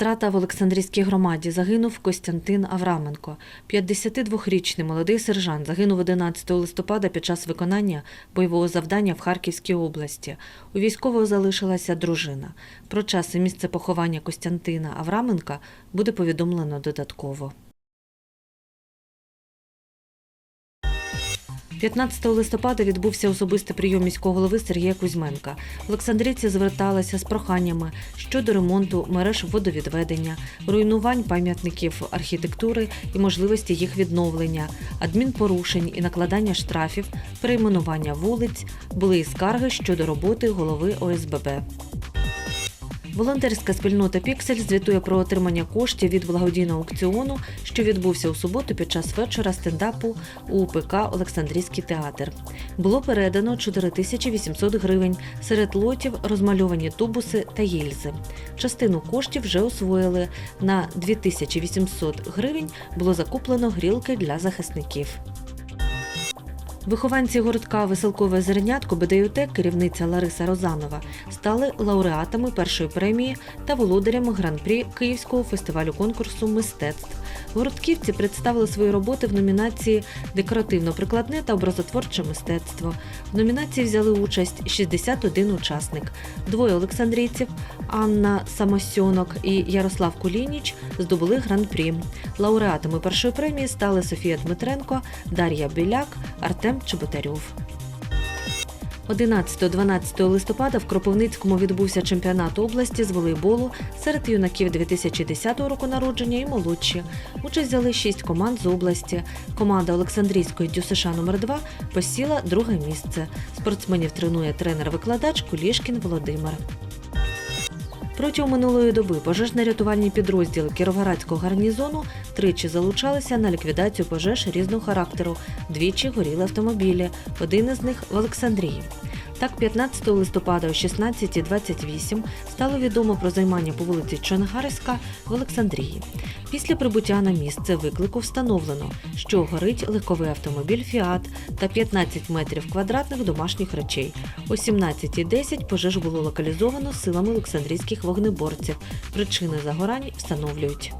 Страта в Олександрійській громаді загинув Костянтин Авраменко. 52-річний молодий сержант загинув 11 листопада під час виконання бойового завдання в Харківській області. У військового залишилася дружина. Про час і місце поховання Костянтина Авраменка буде повідомлено додатково. 15 листопада відбувся особистий прийом міського голови Сергія Кузьменка. Олександрійці зверталися з проханнями щодо ремонту мереж водовідведення, руйнувань пам'ятників архітектури і можливості їх відновлення, адмінпорушень і накладання штрафів, перейменування вулиць, були і скарги щодо роботи голови ОСББ. Волонтерська спільнота Піксель звітує про отримання коштів від благодійного аукціону, що відбувся у суботу під час вечора стендапу у УПК Олександрійський театр. Було передано 4800 гривень. Серед лотів розмальовані тубуси та гільзи. Частину коштів вже освоїли. На 2800 гривень було закуплено грілки для захисників. Вихованці городка Веселкове зернятко БДЮТ, керівниця Лариса Розанова, стали лауреатами першої премії та володарями гран-прі Київського фестивалю конкурсу мистецтв. Городківці представили свої роботи в номінації Декоративно-прикладне та образотворче мистецтво. В номінації взяли участь 61 учасник. Двоє олександрійців Анна Самосьонок і Ярослав Кулініч здобули гран-прі. Лауреатами першої премії стали Софія Дмитренко, Дар'я Біляк, Артем Чеботарьов. 11-12 листопада в Кропивницькому відбувся чемпіонат області з волейболу серед юнаків 2010 року народження і молодші. Участь взяли шість команд з області. Команда Олександрійської ДЮСШ номер 2 посіла друге місце. Спортсменів тренує тренер-викладач Кулішкін Володимир. Протягом минулої доби пожежно-рятувальні підрозділи Кіровоградського гарнізону тричі залучалися на ліквідацію пожеж різного характеру. Двічі горіли автомобілі, один із них в Олександрії. Так, 15 листопада о 16.28 стало відомо про займання по вулиці Чонгарська в Олександрії. Після прибуття на місце виклику встановлено, що горить легковий автомобіль Фіат та 15 метрів квадратних домашніх речей. О 17.10 пожеж було локалізовано силами олександрійських вогнеборців. Причини загорань встановлюють.